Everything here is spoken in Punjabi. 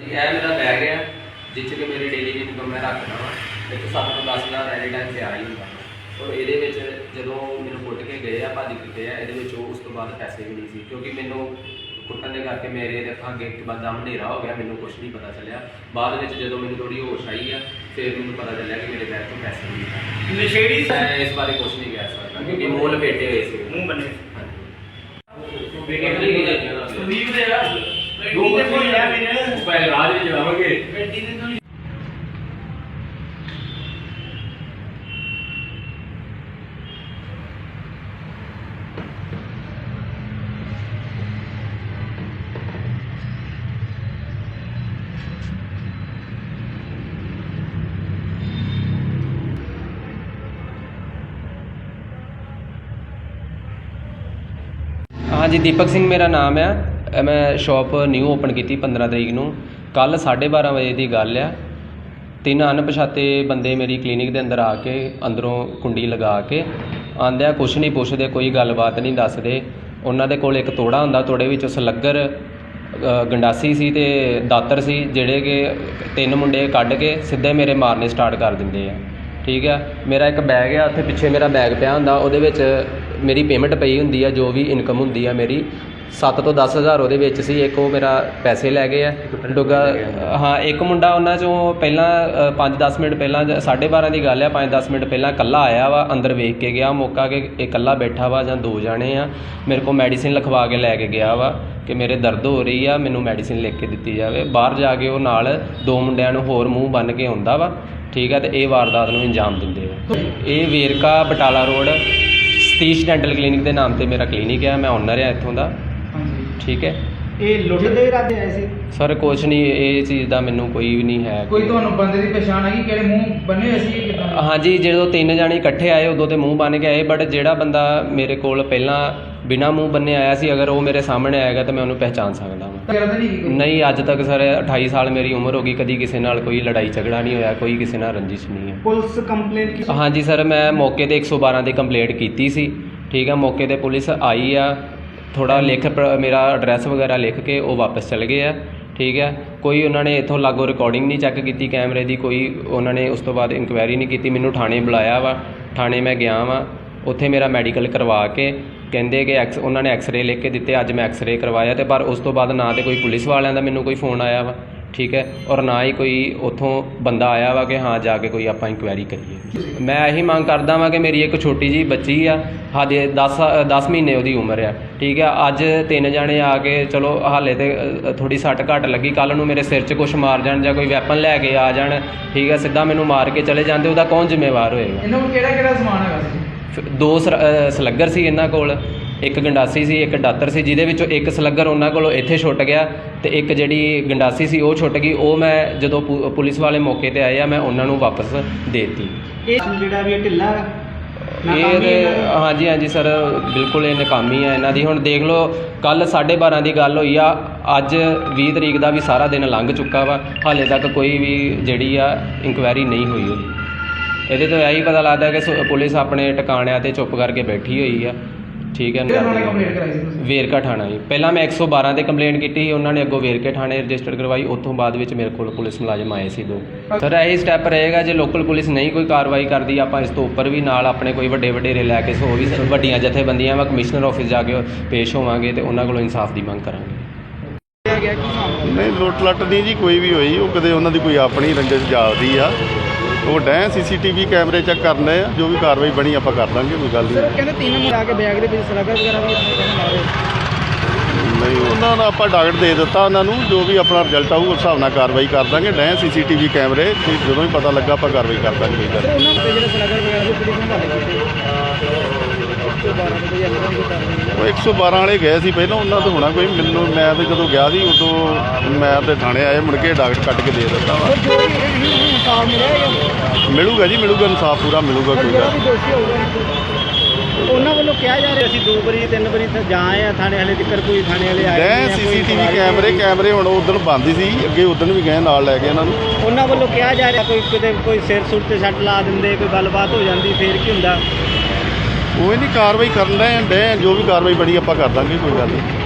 ਜੀ ਇਹ ਮੇਰਾ ਬੈਗ ਹੈ। ਜਿਸ 'ਚ ਕਿ ਮੇਰੀ ਡੇਲੀ ਦੀ ਇਨਕਮ ਮੈਂ ਰੱਖਦਾ ਵਾਂ। ਵਿੱਚ 7 ਤੋਂ 10 ਹਜ਼ਾਰ ਐਨੀ ਟਾਈਮ ਤੇ ਆ ਹੀ ਹੁੰਦਾ। ਔਰ ਇਹਦੇ ਵਿੱਚ ਜਦੋਂ ਮੈਨੂੰ ਕੁੱਟ ਕੇ ਗਏ ਆ ਭੱਜ ਕੇ ਗਏ ਆ ਇਹਦੇ ਵਿੱਚ ਉਹ ਉਸ ਤੋਂ ਬਾਅਦ ਪੈਸੇ ਵੀ ਨਹੀਂ ਸੀ। ਕਿਉਂਕਿ ਮੈਨੂੰ ਕੁੱਟਣ ਦੇ ਕਰਕੇ ਮੇਰੇ ਦੇ ਅੱਖਾਂ ਅੱਗੇ ਇੱਕਦਮ ਹਨੇਰਾ ਹੋ ਗਿਆ ਮੈਨੂੰ ਕੁਝ ਨਹੀਂ ਪਤਾ ਚੱਲਿਆ। ਬਾਅਦ ਵਿੱਚ ਜਦੋਂ ਮੈਨੂੰ ਥੋੜੀ ਹੋਸ਼ ਆਈ ਆ ਫਿਰ ਮੈਨੂੰ ਪਤਾ ਚੱਲਿਆ ਕਿ ਮੇਰੇ ਬੈਗ ਤੋਂ ਪੈਸੇ ਨਹੀਂ ਆ ਨਸ਼ੇੜੀ ਮੈਂ ਇਸ ਬਾਰੇ ਕੁਝ ਨਹੀਂ ਕਹਿ ਸਕਦਾ ਕਿਉਂਕਿ ਮੋਲ ਬੇਟੇ ਹੋਏ ਸੀ। ਮੂੰਹ ਬੰਨੇ। ਹਾਂਜੀ। ਸੰਦੀਪ ਦੇ ਆ। ਦੋ ਦੇ ਕੋਈ ਆ ਮੇਰੇ ਪਹਿਲੇ ਰਾਜ ਵਿੱਚ ਜਾਵਾਂਗੇ ਮੈਂ ਸ਼ਾਪ ਨਿਊ ਓਪਨ ਕੀਤੀ 15 ਤਰੀਕ ਨੂੰ। ਕੱਲ 12:30 ਵਜੇ ਦੀ ਗੱਲ ਆ। ਤਿੰਨ ਅਣਪਛਾਤੇ ਬੰਦੇ ਮੇਰੀ ਕਲੀਨਿਕ ਦੇ ਅੰਦਰ ਆ ਕੇ, ਅੰਦਰੋਂ ਕੁੰਡੀ ਲਗਾ ਕੇ ਆਂਦਿਆਂ ਕੁਛ ਨਹੀਂ ਪੁੱਛਦੇ, ਕੋਈ ਗੱਲਬਾਤ ਨਹੀਂ ਦੱਸਦੇ। ਉਹਨਾਂ ਦੇ ਕੋਲ ਇੱਕ ਤੋੜਾ ਹੁੰਦਾ, ਤੋੜੇ ਵਿੱਚ ਸਲੱਗਰ ਗੰਡਾਸੀ ਸੀ ਤੇ ਦਾਤਰ ਸੀ, ਜਿਹੜੇ ਕਿ ਤਿੰਨ ਮੁੰਡੇ ਕੱਢ ਕੇ ਸਿੱਧੇ ਮੇਰੇ ਮਾਰਨੇ ਸਟਾਰਟ ਕਰ ਦਿੰਦੇ ਆ। ਠੀਕ ਆ? ਮੇਰਾ ਇੱਕ ਬੈਗ ਆ, ਉੱਥੇ ਪਿੱਛੇ ਮੇਰਾ ਬੈਗ ਪਿਆ ਹੁੰਦਾ, ਉਹਦੇ ਵਿੱਚ ਮੇਰੀ ਪੇਮੈਂਟ ਪਈ ਹੁੰਦੀ ਆ, ਜੋ ਵੀ ਇਨਕਮ ਹੁੰਦੀ ਆ ਮੇਰੀ 7 ਤੋਂ 10000 ਉਹਦੇ ਵਿੱਚ ਸੀ ਇੱਕ ਉਹ ਮੇਰਾ ਪੈਸੇ ਲੈ ਗਏ ਆ। ਦੂਗਾ ਹਾਂ ਇੱਕ ਮੁੰਡਾ ਉਹਨਾਂ ਚੋਂ ਪਹਿਲਾਂ 5-10 ਮਿੰਟ ਪਹਿਲਾਂ 12:30 ਦੀ ਗੱਲ ਆ 5-10 ਮਿੰਟ ਪਹਿਲਾਂ ਕੱਲਾ ਆਇਆ ਵਾ ਅੰਦਰ ਵੇਖ ਕੇ ਗਿਆ ਮੌਕਾ ਕਿ ਇਹ ਕੱਲਾ ਬੈਠਾ ਵਾ ਜਾਂ ਦੋ ਜਾਣੇ ਆ ਮੇਰੇ ਕੋਲ ਮੈਡੀਸਿਨ ਲਿਖਵਾ ਕੇ ਲੈ ਕੇ ਗਿਆ ਵਾ ਕਿ ਮੇਰੇ ਦਰਦ ਹੋ ਰਹੀ ਆ ਮੈਨੂੰ ਮੈਡੀਸਿਨ ਲਿਖ ਕੇ ਦਿੱਤੀ ਜਾਵੇ। ਬਾਹਰ ਜਾ ਕੇ ਉਹ ਨਾਲ ਦੋ ਮੁੰਡਿਆਂ ਨੂੰ ਹੋਰ ਮੂੰਹ ਬੰਨ ਕੇ ਆਉਂਦਾ ਵਾ ਠੀਕ ਆ ਤੇ ਇਹ ਵਾਰਦਾਤ ਨੂੰ ਅੰਜਾਮ ਦਿੰਦੇ ਆ। ਇਹ Verka Batala road Satish dental clinic ਦੇ ਨਾਮ ਤੇ ਮੇਰਾ ਕਲੀਨਿਕ ਹੈ ਮੈਂ ਓਨਰ ਆ ਇੱਥੋਂ ਦਾ। ਠੀਕ ਹੈ? ਇਹ ਲੁੱਟ ਦੇ ਇਰਾਦੇ ਆਏ ਸੀ? ਸਰ ਕੁਛ ਨਹੀਂ ਇਹ ਚੀਜ਼ ਦਾ ਮੈਨੂੰ ਕੋਈ ਵੀ ਨਹੀਂ ਹੈ ਕੋਈ ਤੁਹਾਨੂੰ ਬੰਦੇ ਦੀ ਪਛਾਣ ਹੈਗੀ? ਕਿਹੜੇ ਮੂੰਹ ਬੰਨੇ ਹੋਏ ਸੀ? ਕਿਦਾਂ ਹਾਂਜੀ ਜਦੋਂ ਤਿੰਨ ਜਾਣੇ ਇਕੱਠੇ ਆਏ ਉਦੋਂ ਤੇ ਮੂੰਹ ਬੰਨ ਕੇ ਆਏ ਬਟ ਜਿਹੜਾ ਬੰਦਾ ਮੇਰੇ ਕੋਲ ਪਹਿਲਾਂ ਬਿਨਾ ਮੂੰਹ ਬੰਨੇ ਆਇਆ ਸੀ ਅਗਰ ਉਹ ਮੇਰੇ ਸਾਹਮਣੇ ਆਏਗਾ ਤਾਂ ਮੈਂ ਉਹਨੂੰ ਪਹਿਚਾਨ ਸਕਦਾ ਹਾਂ ਕਰਦਾ ਨਹੀਂ ਕੋਈ ਨਹੀਂ ਅੱਜ ਤੱਕ ਸਰ 28 ਸਾਲ ਮੇਰੀ ਉਮਰ ਹੋ ਗਈ ਕਦੀ ਕਿਸੇ ਨਾਲ ਕੋਈ ਲੜਾਈ ਝਗੜਾ ਨਹੀਂ ਹੋਇਆ ਕੋਈ ਕਿਸੇ ਨਾਲ ਰੰਜਿਸ਼ ਨਹੀਂ ਹੈ। ਪੁਲਿਸ ਕੰਪਲੇਂਟ ਕੀ ਹਾਂਜੀ ਸਰ ਮੈਂ ਮੌਕੇ ਤੇ 112 ਦੀ ਕੰਪਲੇਂਟ ਕੀਤੀ ਸੀ। ਠੀਕ ਹੈ ਮੌਕੇ ਤੇ ਪੁਲਿਸ ਆਈ ਆ ਥੋੜਾ ਲਿਖ ਪ- ਮੇਰਾ ਐਡਰੈਸ ਵਗੈਰਾ ਲਿਖ ਕੇ ਉਹ ਵਾਪਸ ਚਲੇ ਗਏ ਆ, ਠੀਕ ਹੈ। ਕੋਈ ਉਹਨਾਂ ਨੇ ਇਥੋਂ ਲਾਗੋ ਰਿਕਾਰਡਿੰਗ ਨਹੀਂ ਚੈੱਕ ਕੀਤੀ ਕੈਮਰੇ ਦੀ, ਕੋਈ ਉਹਨਾਂ ਨੇ ਉਸ ਤੋਂ ਬਾਅਦ ਇਨਕੁਆਇਰੀ ਨਹੀਂ ਕੀਤੀ, ਮੈਨੂੰ ਥਾਣੇ ਬੁਲਾਇਆ ਵਾ, ਥਾਣੇ ਮੈਂ ਗਿਆ ਵਾਂ, ਉੱਥੇ ਮੇਰਾ ਮੈਡੀਕਲ ਕਰਵਾ ਕੇ ਕਹਿੰਦੇ ਕਿ ਐਕਸ ਉਹਨਾਂ ਨੇ ਐਕਸ-ਰੇ ਲਿਖ ਕੇ ਦਿੱਤੇ, ਅੱਜ ਮੈਂ ਐਕਸ-ਰੇ ਕਰਵਾਇਆ ਤੇ ਪਰ ਉਸ ਤੋਂ ਬਾਅਦ ਨਾ ਤੇ ਕੋਈ ਪੁਲਿਸ ਵਾਲਿਆਂ ਦਾ ਮੈਨੂੰ ਕੋਈ ਫੋਨ ਆਇਆ ਵਾ। ਠੀਕ ਹੈ? ਔਰ ਨਾ ਹੀ ਕੋਈ ਉਥੋਂ ਬੰਦਾ ਆਇਆ ਵਾ ਕਿ ਹਾਂ ਜਾ ਕੇ ਕੋਈ ਆਪਾਂ ਇਨਕੁਆਇਰੀ ਕਰੀਏ। ਮੈਂ ਇਹੀ ਮੰਗ ਕਰਦਾ ਵਾਂ ਕਿ ਮੇਰੀ ਇੱਕ ਛੋਟੀ ਜੀ ਬੱਚੀ ਆ ਹਾਲੇ 10 10 ਮਹੀਨੇ ਉਹਦੀ ਉਮਰ ਆ। ਠੀਕ ਹੈ? ਅੱਜ ਤਿੰਨ ਜਾਣੇ ਆ ਕੇ ਚਲੋ ਹਾਲੇ ਤੇ ਥੋੜੀ ਸੱਟ ਘੱਟ ਲੱਗੀ। ਕੱਲ ਨੂੰ ਮੇਰੇ ਸਿਰ 'ਚ ਕੁਛ ਮਾਰ ਜਾਣ ਜਾਂ ਕੋਈ ਵੈਪਨ ਲੈ ਕੇ ਆ ਜਾਣ ਠੀਕ ਹੈ? ਸਿੱਧਾ ਮੈਨੂੰ ਮਾਰ ਕੇ ਚਲੇ ਜਾਂਦੇ ਉਹਦਾ ਕੌਣ ਜ਼ਿੰਮੇਵਾਰ ਹੋਏਗਾ? ਇਹਨਾਂ ਕੋਲ ਕਿਹੜਾ ਕਿਹੜਾ ਸਮਾਨ ਹੈਗਾ ਸੀ? ਦੋ ਸਲੱਗਰ ਸੀ ਇਹਨਾਂ ਕੋਲ। ਇੱਕ ਗੰਡਾਸੀ ਸੀ ਇੱਕ ਦਾਤਰ ਸੀ ਜਿਹਦੇ ਵਿੱਚੋਂ ਇੱਕ ਸਲੱਗਰ ਉਹਨਾਂ ਕੋਲੋਂ ਇੱਥੇ ਛੁੱਟ ਗਿਆ ਤੇ ਇੱਕ ਜਿਹੜੀ ਗੰਡਾਸੀ ਸੀ ਉਹ ਛੁੱਟ ਗਈ ਉਹ ਮੈਂ ਜਦੋਂ ਪੁ- ਪੁਲਿਸ ਵਾਲੇ ਮੌਕੇ ਤੇ ਆਏ ਆ ਮੈਂ ਉਹਨਾਂ ਨੂੰ ਵਾਪਸ ਦੇਤੀ। ਇਹ ਜਿਹੜਾ ਵੀ ਇਹ ਢਿੱਲਾ ਇਹ ਹਾਂਜੀ ਹਾਂਜੀ ਸਰ ਬਿਲਕੁਲ ਇਹ ਨਕਾਮੀ ਹੈ ਇਹਨਾਂ ਦੀ। ਹੁਣ ਦੇਖ ਲਓ ਕੱਲ 12:30 ਦੀ ਗੱਲ ਹੋਈ ਆ ਅੱਜ 20 ਤਰੀਕ ਦਾ ਵੀ ਸਾਰਾ ਦਿਨ ਲੰਘ ਚੁੱਕਾ ਵਾ ਹਾਲੇ ਤੱਕ ਕੋਈ ਵੀ ਜਿਹੜੀ ਆ ਇਨਕੁਆਇਰੀ ਨਹੀਂ ਹੋਈ ਹੋਈ ਇਹਦੇ ਤੋਂ ਇਹੀ ਪਤਾ ਲੱਗਦਾ ਕਿ ਸ- ਪੁਲਿਸ ਆਪਣੇ ਟਿਕਾਣਿਆਂ ਤੇ ਚੁੱਪ ਕਰਕੇ ਬੈਠੀ ਹੋਈ ਆ। ਠੀਕ ਹੈ ਕਿਹੜੇ ਥਾਣੇ ਕੰਪਲੇਂਟ ਕਰਾਈ ਸੀ ਤੁਸੀਂ। ਵੇਰਕਾ ਥਾਣਾ ਜੀ। ਪਹਿਲਾਂ ਮੈਂ 112 ਤੇ ਕੰਪਲੇਂਟ ਕੀਤੀ ਸੀ ਉਹਨਾਂ ਨੇ ਅੱਗੋਂ ਵੇਰਕੇ ਥਾਣੇ ਰਜਿਸਟਰ ਕਰਵਾਈ ਉੱਥੋਂ ਬਾਅਦ ਵਿੱਚ ਮੇਰੇ ਕੋਲ ਪੁਲਿਸ ਮੁਲਾਜ਼ਮ ਆਏ ਸੀ ਦੋ। ਸਰ ਇਹੀ ਸਟੈਪ ਰਹੇਗਾ ਜੇ ਲੋਕਲ ਪੁਲਿਸ ਨਹੀਂ ਕੋਈ ਕਾਰਵਾਈ ਕਰਦੀ ਆਪਾਂ ਇਸ ਤੋਂ ਉੱਪਰ ਵੀ ਨਾਲ ਆਪਣੇ ਕੋਈ ਵੱਡੇ ਵਡੇਰੇ ਲੈ ਕੇ ਸੋ ਵੀ ਵੱਡੀਆਂ ਜਥੇਬੰਦੀਆਂ ਵਾ ਕਮਿਸ਼ਨਰ ਆਫਿਸ ਜਾ ਕੇ ਪੇਸ਼ ਹੋਵਾਂਗੇ ਤੇ ਉਹਨਾਂ ਕੋਲੋਂ ਇਨਸਾਫ ਦੀ ਮੰਗ ਕਰਾਂਗੇ। ਨਹੀਂ ਲੁੱਟ ਲੱਟ ਨਹੀਂ ਜੀ ਕੋਈ ਵੀ ਹੋਈ ਉਹ ਕਦੇ ਉਹਨਾਂ ਦੀ ਕੋਈ ਆਪਣੀ ਰੰਜਿਸ਼ ਜਾਲਦੀ ਆ। ਉਹ ਡੈ ਸੀਸੀਟੀਵੀ ਕੈਮਰੇ ਚੈੱਕ ਕਰਨੇ ਆ ਜੋ ਵੀ ਕਾਰਵਾਈ ਬਣੀ ਆਪਾਂ ਕਰ ਦਾਂਗੇ ਕੋਈ ਗੱਲ ਸਰ ਨਹੀਂ। ਕਹਿੰਦੇ ਤਿੰਨ ਮੁੰਡੇ ਆ ਕੇ ਬੈਗ ਦੇ ਵਿੱਚ ਸਲਾਗਰ ਵਗੈਰਾ ਵੀ ਆਪਣੇ ਕੋਲ ਮਾਰੇ। ਨਹੀਂ ਉਹਨਾਂ ਨੂੰ ਆਪਾਂ ਡਾਕਟ ਦੇ ਦਿੱਤਾ ਉਹਨਾਂ ਨੂੰ ਜੋ ਵੀ ਆਪਣਾ ਰਿਜ਼ਲਟ ਆਊ ਉਸ ਹਿਸਾਬ ਨਾਲ ਕਾਰਵਾਈ ਕਰ ਦਾਂਗੇ। ਡੈ ਸੀਸੀਟੀਵੀ ਕੈਮਰੇ ਤੇ ਜਦੋਂ ਵੀ ਪਤਾ ਲੱਗਾ ਆਪਾਂ ਕਾਰਵਾਈ ਕਰ ਦਾਂਗੇ ਕੋਈ ਗੱਲ ਉਹਨਾਂ ਦੇ ਜਿਹੜੇ ਸਲਾਗਰ ਵਗੈਰਾ ਵੀ ਪੁਲਿਸ ਨੇ ਹਵਾਲੇ ਕੀਤੇ 112 ਦੇ ਕੋਈ ਐਕਸ਼ਨ ਨਹੀਂ ਕਰ ਰਹੀ ਨਹੀਂ। ਉਹ 112 ਵਾਲੇ ਗਏ ਸੀ ਪਹਿਲਾਂ ਉਹਨਾਂ ਤੋਂ ਹੋਣਾ ਕੋਈ ਮੈਨੂੰ ਮੈਂ ਤੇ ਜਦੋਂ ਗਿਆ ਸੀ ਉਦੋਂ ਮੈਂ ਤੇ ਥਾਣੇ ਆਏ ਮੁੜ ਕੇ ਡਾਕਟ ਕੱਟ ਕੇ ਦੇ ਦਿੱਤਾ। ਵਾ ਇਨਸਾਫ ਮਿਲਿਆ ਜਾਂ ਮਿਲੂਗਾ ਜੀ ਮਿਲੂਗਾ ਇਨਸਾਫ ਪੂਰਾ ਮਿਲੂਗਾ ਕੋਈ ਜਿਹੜਾ ਗੱਲ ਵੀ ਦੋਸ਼ੀ ਹੋਊਗਾ ਉਹਨਾਂ ਵੱਲੋਂ ਕਿਹਾ ਜਾ ਰਿਹਾ ਅਸੀਂ ਦੋ ਵਾਰੀ ਤਿੰਨ ਵਾਰੀ ਤਾਂ ਜਾ ਆਏ ਆ ਥਾਣੇ ਹਲੇ ਤੱਕ ਕੋਈ ਥਾਣੇ ਵਾਲੇ ਆਏ ਨਹੀਂ ਆ, ਸੀਸੀਟੀਵੀ ਕੈਮਰੇ। ਕੈਮਰੇ ਹੁਣ ਉਦੋਂ ਬੰਦ ਹੀ ਸੀ ਅੱਗੇ ਉਦੋਂ ਵੀ ਗਏ ਨਾਲ ਲੈ ਕੇ ਇਹਨਾਂ ਨੂੰ। ਉਹਨਾਂ ਵੱਲੋਂ ਕਿਹਾ ਜਾ ਰਿਹਾ ਕੋਈ ਕਿਤੇ ਕੋਈ ਸਿਰ ਸੁਰ ਤੇ ਸੱਟ ਲਾ ਦਿੰਦੇ ਕੋਈ ਗੱਲਬਾਤ ਹੋ ਜਾਂਦੀ ਫੇਰ ਕੀ ਹੁੰਦਾ? ਉਹ ਨਹੀਂ ਕਾਰਵਾਈ ਕਰਨ ਦੇ ਡੇ ਜੋ ਵੀ ਕਾਰਵਾਈ ਬਣੀ ਆਪਾਂ ਕਰ ਦਾਂਗੇ ਕੋਈ ਗੱਲ ਨਹੀਂ।